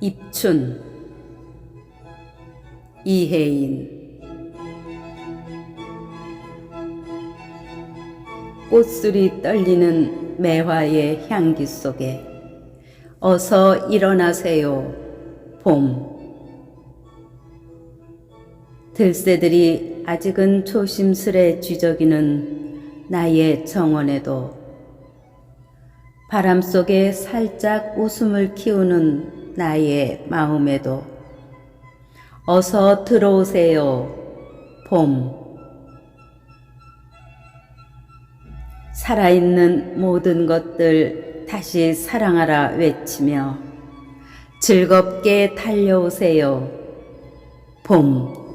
입춘 이혜인. 꽃술이 떨리는 매화의 향기 속에 어서 일어나세요 봄 들새들이 아직은 조심스레 쥐저기는 나의 정원에도 바람 속에 살짝 웃음을 키우는 나의 마음에도 어서 들어오세요 봄. 살아있는 모든 것들 다시 사랑하라 외치며 즐겁게 달려오세요 봄